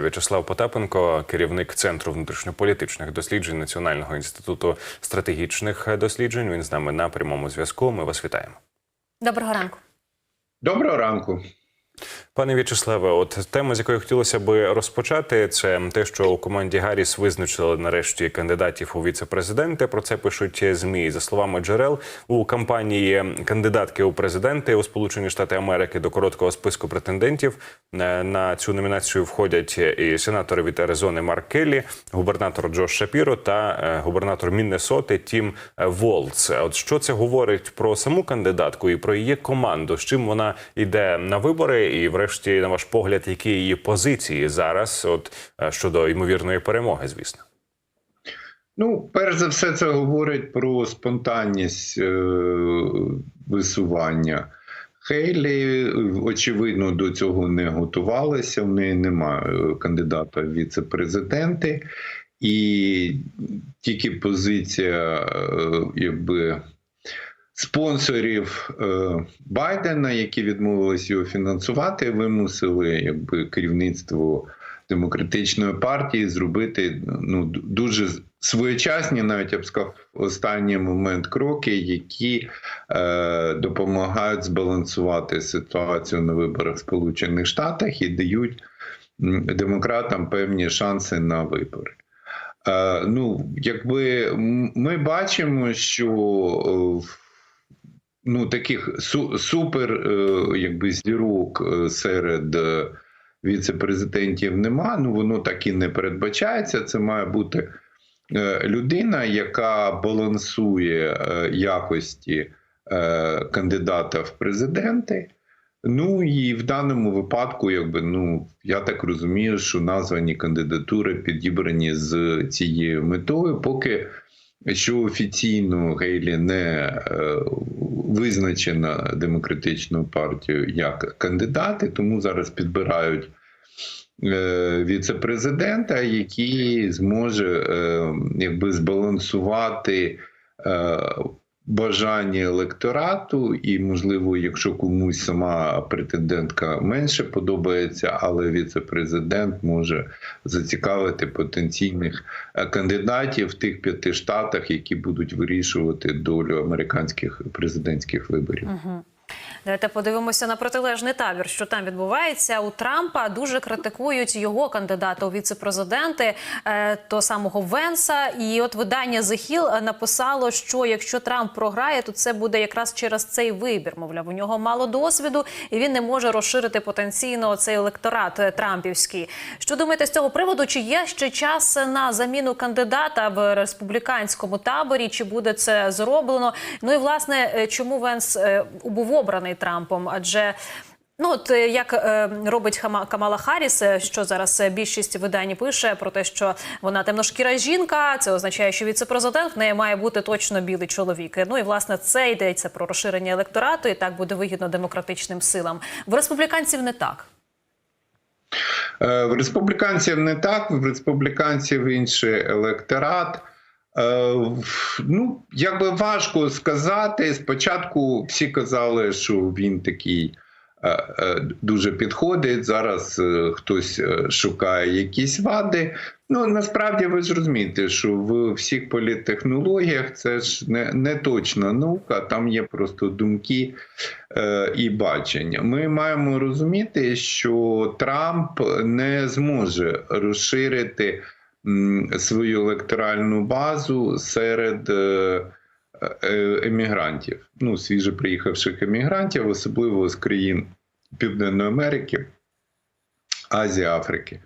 В'ячеслав Потапенко, керівник центру внутрішньополітичних досліджень Національного інституту стратегічних досліджень. Він з нами на прямому зв'язку. Ми вас вітаємо. Доброго ранку. Доброго ранку. Пане В'ячеславе, от тема, з якої хотілося би розпочати, це те, що у команді Гарріс визначили нарешті кандидатів у віце-президенти. Про це пишуть змі. За словами джерел у кампанії кандидатки у президенти у Сполучені Штати Америки до короткого списку претендентів е, на цю номінацію входять і сенатори від Аризони Марк Келлі, губернатор Джош Шапіро та е, губернатор Міннесоти Тім Волц. От що це говорить про саму кандидатку і про її команду? З чим вона йде на вибори? І, врешті, на ваш погляд, які її позиції зараз, от е, щодо ймовірної перемоги, звісно. Ну, перш за все, це говорить про спонтанність е- висування. Хейлі, очевидно, до цього не готувалася. В неї немає кандидата в віце-президенти, і тільки позиція, е, якби. Спонсорів е, Байдена, які відмовились його фінансувати, вимусили якби керівництво демократичної партії зробити ну дуже своєчасні, навіть я б сказав, останній момент кроки, які е, допомагають збалансувати ситуацію на виборах в Сполучених Штатах і дають демократам певні шанси на вибори. Е, ну, якби ми бачимо, що е, ну, таких су- супер е, якби, зірок е, серед е, віце-президентів нема. Ну воно так і не передбачається. Це має бути людина, яка балансує якості кандидата в президенти. Ну і в даному випадку, якби ну я так розумію, що названі кандидатури підібрані з цією метою, поки що офіційно Гейлі не е, визначена демократичною партією як кандидати, тому зараз підбирають е, віце-президента, який зможе е, якби збалансувати бажання електорату, і, можливо, якщо комусь сама претендентка менше подобається, але віце-президент може зацікавити потенційних е, кандидатів в тих п'яти штатах, які будуть вирішувати долю американських президентських виборів. Угу. Давайте подивимося на протилежний табір, що там відбувається. У Трампа дуже критикують його кандидата у віце-президенти, е, того самого Венса. І от видання The Hill написало, що якщо Трамп програє, то це буде якраз через цей вибір. Мовляв, у нього мало досвіду, і він не може розширити потенційно цей електорат е, Трампівський. Що думаєте з цього приводу? Чи є ще час на заміну кандидата в республіканському таборі? Чи буде це зроблено? Ну і власне, е, чому Венс був обраний Трампом? Адже Ну, от е, як е, робить Камала Харріс, е, що зараз е, більшість видань пише про те, що вона темношкіра жінка, це означає, що віце-президент в неї має бути точно білий чоловік. Ну і власне це йдеться про розширення електорату, і так буде вигідно демократичним силам. В республіканців не так. В республіканців не так, в республіканців інший електорат. Е, Ну, якби важко сказати. Спочатку всі казали, що він такий е, е, дуже підходить. Зараз хтось шукає якісь вади. Ну насправді ви ж розумієте, що в всіх політтехнологіях це ж не, не точна наука, там є просто думки е, і бачення. Ми маємо розуміти, що Трамп не зможе розширити свою електоральну базу серед е, е, емігрантів, ну свіже приїхавших емігрантів, особливо з країн Південної Америки, Азії, Африки.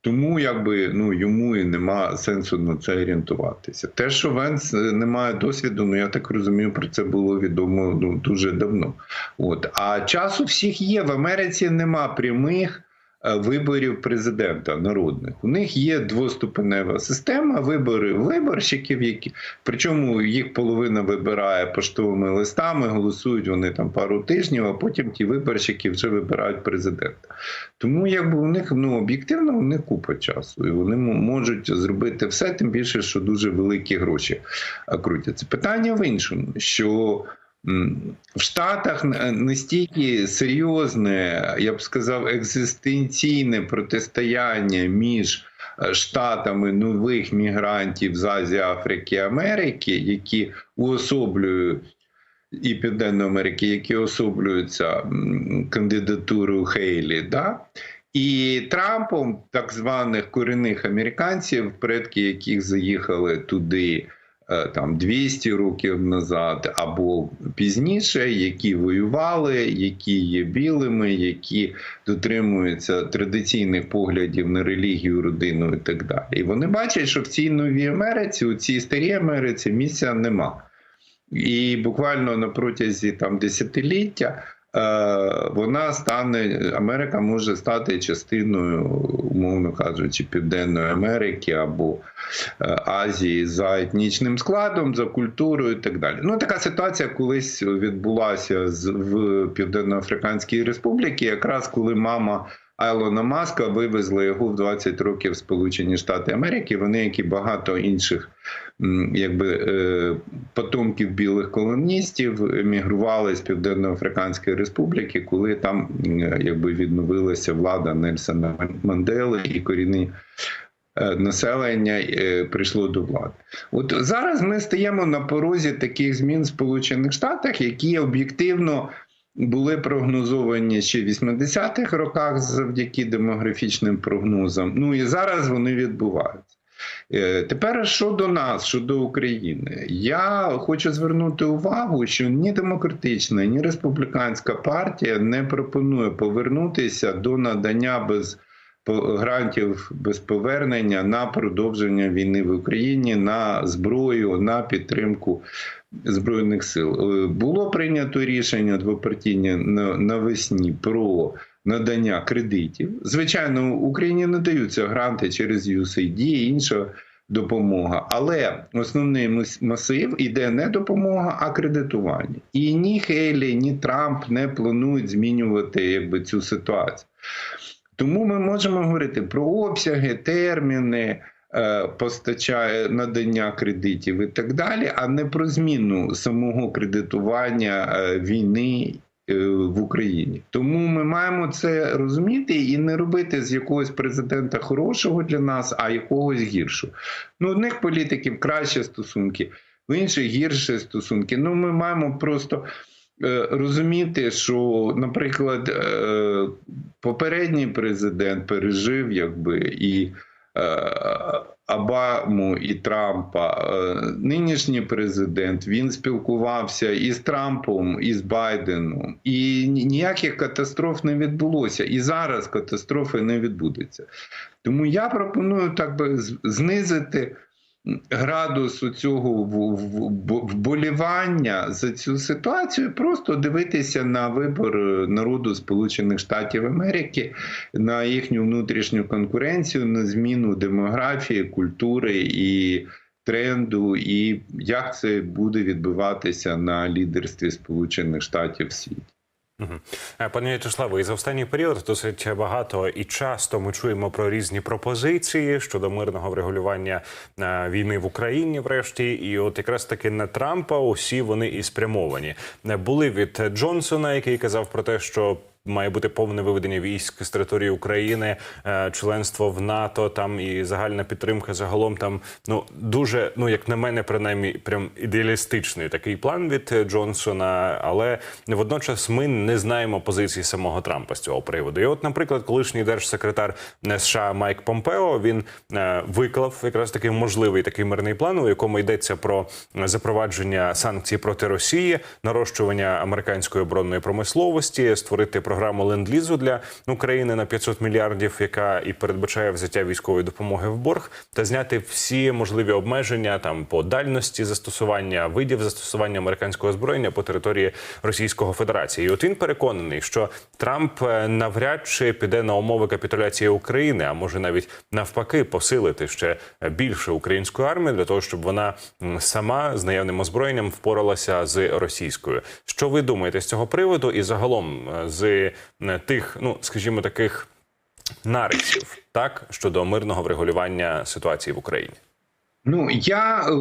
Тому якби ну йому і нема сенсу на це орієнтуватися. Те, що Венс е, не має досвіду, ну я так розумію, про це було відомо ну, дуже давно. От а часу всіх є в Америці. Нема прямих виборів президента народних. У них є двоступенева система, вибори виборщиків, які причому їх половина вибирає поштовими листами, голосують вони там пару тижнів, а потім ті виборщики вже вибирають президента. Тому якби у них ну об'єктивно у них купа часу, і вони можуть зробити все, тим більше, що дуже великі гроші крутяться. Питання в іншому, що в Штатах настільки серйозне, я б сказав, екзистенційне протистояння між е, штатами нових мігрантів з Азії, Африки, Америки, які уособлюють і Південної Америки, які особлюються кандидатурою Хейлі, да? і Трампом, так званих корінних американців, предки яких заїхали туди е, там 200 років назад або пізніше, які воювали, які є білими, які дотримуються традиційних поглядів на релігію, родину і так далі. І вони бачать, що в цій новій Америці, у цій старій Америці місця нема. І буквально на протязі там десятиліття е, вона стане, Америка може стати частиною, умовно кажучи, Південної Америки або е, Азії за етнічним складом, за культурою і так далі. Ну така ситуація колись відбулася в Південноафриканській Республіці, якраз коли мама. Айлона Маска вивезла його в 20 років в Сполучені Штати Америки. Вони, як і багато інших якби, е, потомків білих колоністів, емігрували з Південно-Африканської Республіки, коли там якби, відновилася влада Нельсона Мандели і корінні е, населення е, прийшло до влади. От зараз ми стаємо на порозі таких змін в Сполучених Штатах, які об'єктивно були прогнозовані ще в 80-х роках завдяки демографічним прогнозам. Ну і зараз вони відбуваються. Е, Тепер щодо нас, щодо України, я хочу звернути увагу, що ні демократична, ні республіканська партія не пропонує повернутися до надання без грантів без повернення на продовження війни в Україні, на зброю, на підтримку збройних сил. Е, Було прийнято рішення двопартійне навесні про надання кредитів. Звичайно, Україні надаються гранти через USAID і інша допомога, але основний масив іде не допомога, а кредитування. І ні Хейлі, ні Трамп не планують змінювати якби, цю ситуацію. Тому ми можемо говорити про обсяги, терміни. е, Постачає надання кредитів і так далі, а не про зміну самого кредитування е, війни е, в Україні. Тому ми маємо це розуміти і не робити з якогось президента хорошого для нас, а якогось гіршого. Ну, одних політиків краще стосунки, в інших гірші стосунки. Ну, ми маємо просто. Е, Розуміти, що, наприклад, е, попередній президент пережив якби і е, Обаму і Трампа. Нинішній президент він спілкувався і з Трампом, і з Байденом, і ніяких катастроф не відбулося. І зараз катастрофи не відбудеться. Тому я пропоную так би знизити градус цього вболівання за цю ситуацію, просто дивитися на вибор народу Сполучених Штатів Америки, на їхню внутрішню конкуренцію, на зміну демографії, культури і тренду, і як це буде відбуватися на лідерстві Сполучених Штатів світі. Е, Пане В'ячеславе, і за останній період досить багато і часто ми чуємо про різні пропозиції щодо мирного врегулювання е, війни в Україні, врешті, і от якраз таки на Трампа усі вони і спрямовані. Е, Були від Джонсона, який казав про те, що. Має бути повне виведення військ з території України, е, членство в НАТО, там і загальна підтримка загалом там ну дуже, ну як на мене, принаймні, прям ідеалістичний такий план від Джонсона. Але водночас ми не знаємо позиції самого Трампа з цього приводу. І, от, наприклад, колишній держсекретар США Майк Помпео він е, виклав якраз такий можливий такий мирний план, у якому йдеться про запровадження санкцій проти Росії, нарощування американської оборонної промисловості, створити програму ленд-лізу для України на 500 мільярдів, яка і передбачає взяття військової допомоги в борг, та зняти всі можливі обмеження там по дальності застосування видів застосування американського озброєння по території Російської Федерації. І от він переконаний, що Трамп е, навряд чи піде на умови капітуляції України, а може навіть навпаки посилити ще більше українську армію для того, щоб вона сама з наявним озброєнням впоралася з російською. Що ви думаєте з цього приводу? І загалом е, з е, тих, ну скажімо, таких нарисів, так щодо мирного врегулювання ситуації в Україні? Ну я е,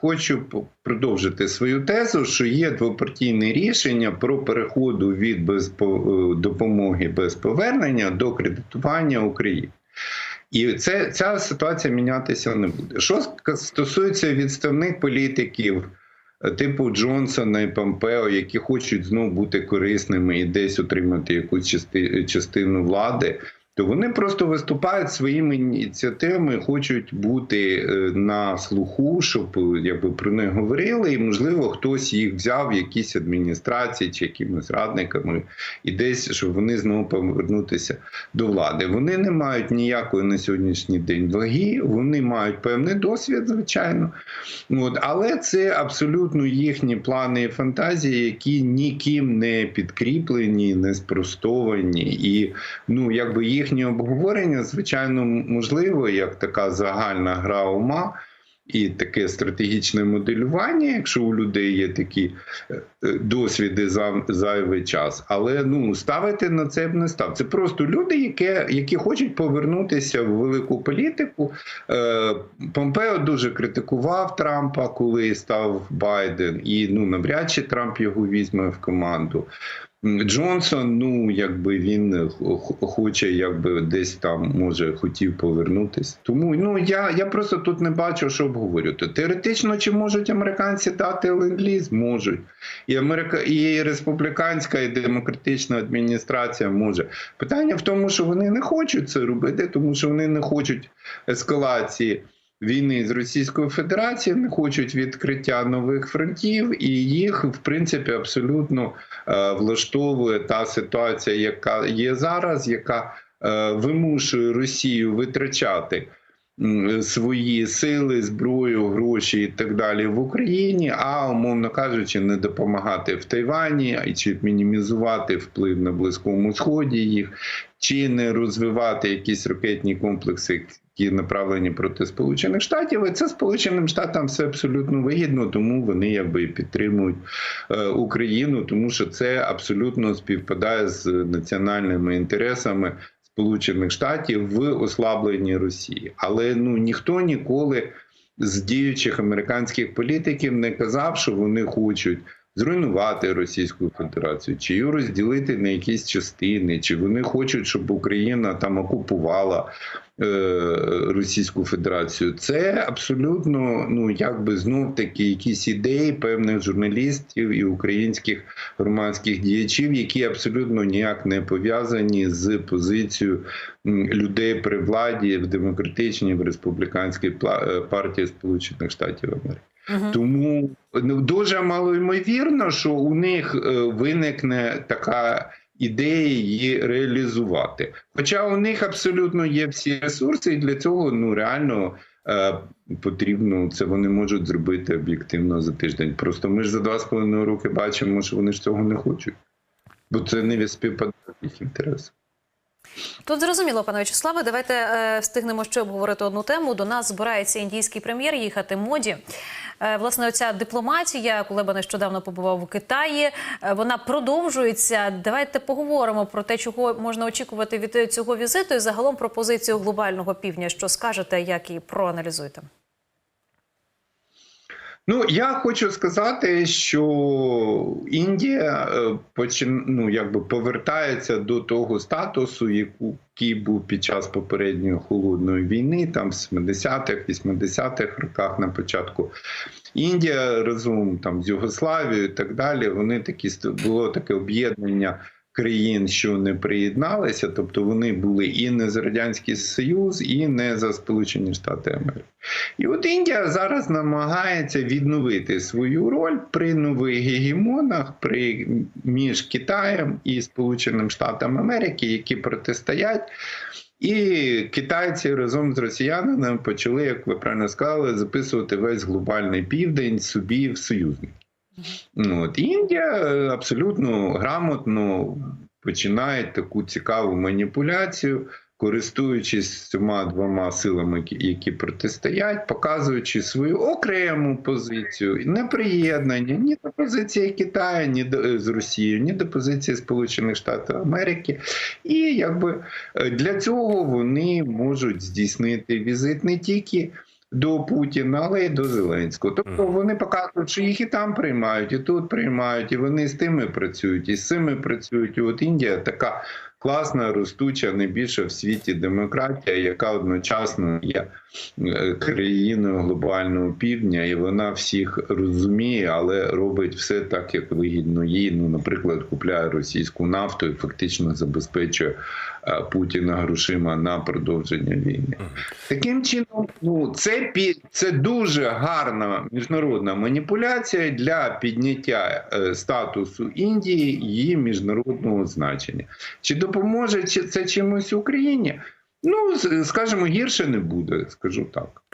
хочу продовжити свою тезу, що є двопартійне рішення про переходу від безпо- е, допомоги без повернення до кредитування України. І це, ця ситуація мінятися не буде. Що стосується відставних політиків, типу Джонсона і Помпео, які хочуть знову бути корисними і десь отримати якусь части, частину влади, то вони просто виступають своїми ініціативами, хочуть бути е, на слуху, щоб е, якби про них говорили, і можливо хтось їх взяв якісь адміністрації чи якимись радниками, і десь щоб вони знову повернутися до влади. Вони не мають ніякої на сьогоднішній день ваги, вони мають певний досвід, звичайно. От, але це абсолютно їхні плани і фантазії, які ніким не підкріплені, не спростовані. І ну, якби їхнє обговорення, звичайно, можливо, як така загальна гра ума. І таке стратегічне моделювання, якщо у людей є такі е, досвіди за зайвий час, але ну ставити на це б не став. Це просто люди, які, які хочуть повернутися в велику політику. Е, Помпео дуже критикував Трампа, коли став Байден, і ну навряд чи Трамп його візьме в команду. Джонсон, ну якби він хоче, якби десь там може хотів повернутися. Тому ну я, я просто тут не бачу, що обговорювати. Теоретично, чи можуть американці дати ленд-ліз? Можуть. І Америка, і республіканська, і демократична адміністрація може. Питання в тому, що вони не хочуть це робити, тому що вони не хочуть ескалації. Війни з Російською Федерацією не хочуть відкриття нових фронтів, і їх в принципі абсолютно е, влаштовує та ситуація, яка є зараз, яка е, вимушує Росію витрачати свої сили, зброю, гроші і так далі в Україні, а умовно кажучи, не допомагати в Тайвані чи мінімізувати вплив на Близькому Сході їх, чи не розвивати якісь ракетні комплекси. Які направлені проти Сполучених Штатів, і це Сполученим Штатам все абсолютно вигідно, тому вони якби підтримують е, Україну, тому що це абсолютно співпадає з національними інтересами Сполучених Штатів в ослабленні Росії. Але ну ніхто ніколи з діючих американських політиків не казав, що вони хочуть. Зруйнувати Російську Федерацію, чи її розділити на якісь частини, чи вони хочуть, щоб Україна там окупувала е, Російську Федерацію. Це абсолютно, ну якби знов таки якісь ідеї певних журналістів і українських громадських діячів, які абсолютно ніяк не пов'язані з позицією людей при владі в демократичній в республіканській е, партії Сполучених Штатів Америки. Тому ну, дуже малоймовірно, що у них е, виникне така ідея її реалізувати. Хоча у них абсолютно є всі ресурси, і для цього ну реально е, потрібно це вони можуть зробити об'єктивно за тиждень. Просто ми ж за два з половиною роки бачимо, що вони ж цього не хочуть, бо це не співпадає їх інтересам. Тут зрозуміло, пане Вячеславе. Давайте е, встигнемо ще обговорити одну тему. До нас збирається індійський прем'єр їхати моді. Е, власне, оця дипломатія, Кулеба нещодавно побував у Китаї. е, вона продовжується. Давайте поговоримо про те, чого можна очікувати від цього візиту, і загалом про позицію глобального півдня. Що скажете, як і проаналізуєте? Ну, я хочу сказати, що Індія е, ну, якби повертається до того статусу, який був під час попередньої холодної війни, там в 70-х, 80-х роках на початку. Індія разом там з Югославією і так далі. Вони такі було таке об'єднання країн, що не приєдналися, тобто вони були і не за радянський Союз, і не за Сполучені Штати Америки. І от Індія зараз намагається відновити свою роль при нових гегемонах, при між Китаєм і Сполученим Штатами Америки, які протистоять. І китайці разом з росіянами почали, як ви правильно сказали, записувати весь глобальний південь собі в союзники. Ну, От Індія е, абсолютно грамотно починає таку цікаву маніпуляцію, користуючись цими двома силами, які- протистоять, показуючи свою окрему позицію, неприєднання ні до позиції Китаю, ні до е, з Росією, ні до позиції Сполучених Штатів Америки. І якби е, для цього вони можуть здійснити візит не тільки до Путіна, але й до Зеленського. Тобто вони показують, що їх і там приймають, і тут приймають, і вони з тими працюють, і з цими працюють. І от Індія така класна, ростуча, найбільша в світі демократія, яка одночасно є країною глобального півдня, і вона всіх розуміє, але робить все так, як вигідно їй. Ну, наприклад, купляє російську нафту і фактично забезпечує е, Путіна грошима на продовження війни. Таким чином, ну це це дуже гарна міжнародна маніпуляція для підняття е, статусу Індії її міжнародного значення. Чи допоможе це чимось Україні? Ну, скажімо, гірше не буде, скажу так.